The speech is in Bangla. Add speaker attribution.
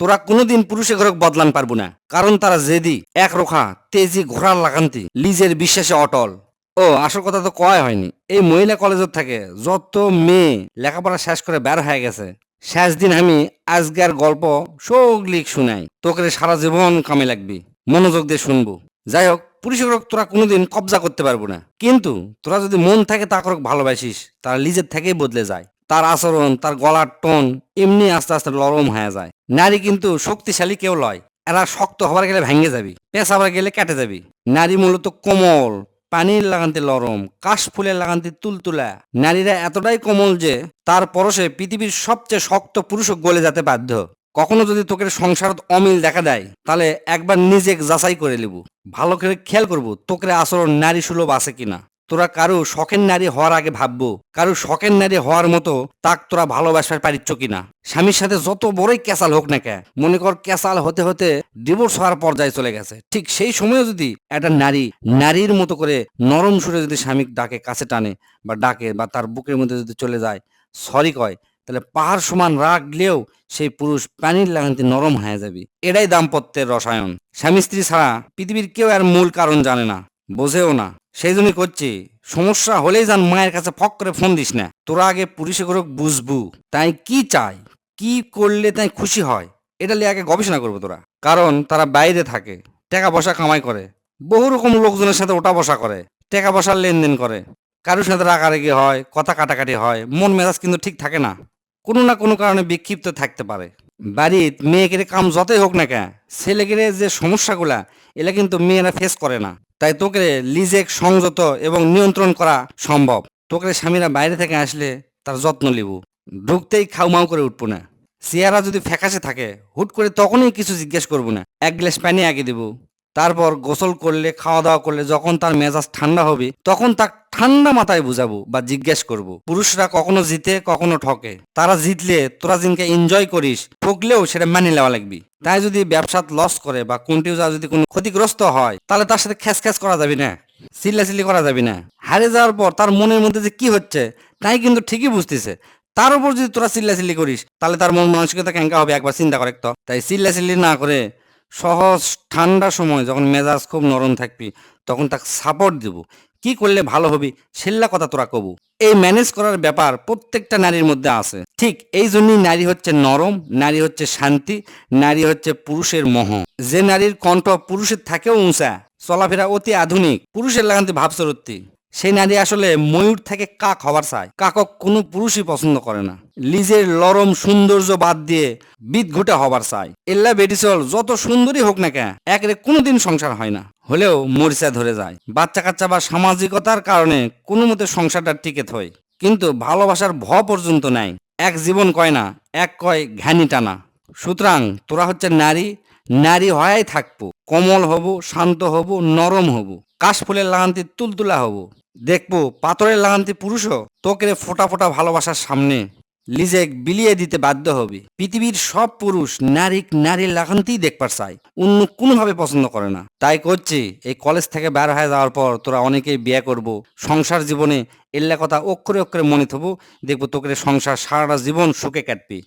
Speaker 1: তোরা কোনোদিন পুরুষে ঘরক বদলান পারব না। কারণ তারা জেদি, এক রোখা, তেজি, ঘোড়ার লাগান্তি, লিজের বিশ্বাসে অটল। ও, আসল কথা তো কয় হয়নি। এই মহিলা কলেজের থাকে যত মেয়ে লেখাপড়া শেষ করে বের হয়ে গেছে, শেষ দিন আমি আজকের গল্প সগলিক শুনাই। তোকে সারা জীবন কামে লাগবি, মনোযোগ দিয়ে শুনব। যাই হোক, পুরুষের তোরা কোনোদিন কবজা করতে পারব না। কিন্তু তোরা যদি মন থাকে তা করক ভালোবাসিস, তারা নিজের থেকেই বদলে যায়। তার আচরণ, তার গলার টোন এমনি আস্তে আস্তে নরম হয়ে যায়। নারী কিন্তু শক্তিশালী কেউ লয়। এরা শক্ত হবার গেলে ভেঙে যাবি, পেঁচাবার গেলে কেটে যাবি। নারী মূলত কোমল, পানির লাগান্তি লরম কাশ ফুলের লাগান্তি তুলতুলা। নারীরা এতটাই কোমল যে তার পরশে পৃথিবীর সবচেয়ে শক্ত পুরুষও গলে যেতে বাধ্য। কখনো যদি তোকে সংসারত অমিল দেখা দেয়, তাহলে একবার নিজে যাচাই করে নিব। ভালো করে খেয়াল করব তোকে আচরণ নারী সুলভ আছে কিনা। তোরা কারও শখের নারী হওয়ার আগে ভাববো, কারও শখের নারী হওয়ার মতো তাক তোরা ভালোবাসার পারিচ্ছ কিনা? স্বামীর সাথে যত বড়ই ক্যাসাল হোক না কে মনে কর ক্যাসাল হতে হতে ডিভোর্স হওয়ার পর্যায়ে চলে গেছে। ঠিক সেই সময় যদি একটা নারী, নারীর মতো করে নরম সুরে যদি স্বামী ডাকে, কাছে টানে বা ডাকে বা তার বুকের মধ্যে যদি চলে যায় সরি কয়, তাহলে পাহাড় সমান রাগলেও সেই পুরুষ প্রাণীর লাগান্তি নরম হয়ে যাবে। এটাই দাম্পত্যের রসায়ন। স্বামী স্ত্রী ছাড়া পৃথিবীর কেউ আর মূল কারণ জানে না, বোঝেও না। সেই জন্যই করছি। সমস্যা হলেই যান মায়ের কাছে ফক করে ফোন দিস না। তোরা আগে পুলিশে করে বুঝবু। তাই কি চাই, কি করলে তাই খুশি হয়, এটা নিয়ে আগে গবেষণা করব তোরা। কারণ তারা বাইরে থাকে, টাকা পয়সা কামাই করে। বহু রকম লোকজনের সাথে ওটা বসা করে, টাকা পয়সার লেনদেন করে। কারোর সাথে রাগারাগি হয়, কথা কাটাকাটি হয়, মন মেজাজ কিন্তু ঠিক থাকে না। কোনো না কোনো কারণে বিক্ষিপ্ত থাকতে পারে। বাড়ির মেয়েকে কাম যতই হোক না কেন, ছেলেকে যে সমস্যাগুলা এলা কিন্তু মেয়েরা ফেস করে না। তাই তোকে লিজেক সংযত এবং নিয়ন্ত্রণ করা সম্ভব। তোকে স্বামীরা বাইরে থেকে আসলে তার যত্ন লিবু ঢুকতেই খাউমাউ করে উঠবো না। চেহারা যদি ফ্যাকাশে থাকে, হুট করে তখনই কিছু জিজ্ঞেস করব না। এক গ্লাস পানি আগে দিব। তারপর গোসল করলে খাওয়া দাওয়া করলে, যখন তার মেজাজ ঠান্ডা হবে, তখন তার ঠান্ডা মাথায় বুঝাবো বা জিজ্ঞেস করব। পুরুষরা কখনো জিতে, কখনো ঠকে? তারা জিতলে তোরা জিনকে এনজয় করিস, ঠকলেও সেটা মানি নেওয়া লাগবি। তাই যদি ব্যবসাত লস করে বা কন্টিনিউ যদি কোনো ক্ষতিগ্রস্ত হয়, তাহলে তার সাথে খ্যাস খ্যাস করা যাবে না, চিল্লাচিল্লি করা যাবে না। হারে যাওয়ার পর তার মনের মধ্যে যে কি হচ্ছে, তাই কিন্তু ঠিকই বুঝতেছে। তার উপর যদি তোরা চিল্লাচিল্লি করিস, তাহলে তার মন মানসিকতা ক্যাঙ্কা হবে, একবার চিন্তা করে তো। তাই চিল্লাচিল্লি না করে সহজ ঠান্ডা সময় যখন মেজাজ খুব নরম থাকবি, তখন তাকে সাপোর্ট দিব। কি করলে ভালো হবে সেল্লা কথা তোরা কবু। এই ম্যানেজ করার ব্যাপার প্রত্যেকটা নারীর মধ্যে আছে। ঠিক এই জন্যই নারী হচ্ছে নরম, নারী হচ্ছে শান্তি, নারী হচ্ছে পুরুষের মহ। যে নারীর কণ্ঠ পুরুষের থাকেও উঁচা, চলাফেরা অতি আধুনিক, পুরুষের লাগান্তি ভাবসরত্তি সেই নারী আসলে ময়ূর থেকে কাক হবার চায়। কাকক কোনো পুরুষই পছন্দ করে না। লিজের লরম সৌন্দর্য বাদ দিয়ে বিদ ঘুটে হবার চায়। এল্লা বেডিসল যত সুন্দরী হোক না কেন, একরে কোনোদিন সংসার হয় না। হলেও মরিচা ধরে যায়। বাচ্চা কাচ্চা বা সামাজিকতার কারণে কোনো মতে সংসারটা টিকে থয়। কিন্তু ভালোবাসার ভ পর্যন্ত নাই। এক জীবন কয় না, এক কয় ঘ্যানি টানা। সুতরাং তোরা হচ্ছে নারী নারী হয়াই থাকব। কমল হব, শান্ত হব, নরম হব। কাশফুলের লাগান্তি তুলতুলা হব। দেখব, পাথরের লাগান্তি পুরুষও তোকে ফোটা ফোটা ভালোবাসার সামনে। লিজেক বিলিয়ে দিতে বাধ্য হবে। পৃথিবীর সব পুরুষ নারী নারীর লাগান্তিই দেখবার চায়। অন্য কোনোভাবে পছন্দ করে না। তাই করছি, এই কলেজ থেকে বের হয়ে যাওয়ার পর তোরা অনেকেই বিয়ে করব। সংসার জীবনে এল্লা কথা অক্ষরে অক্ষরে মনে থবো, দেখব তোকে সংসার সারাটা জীবন সুখে কাটবি।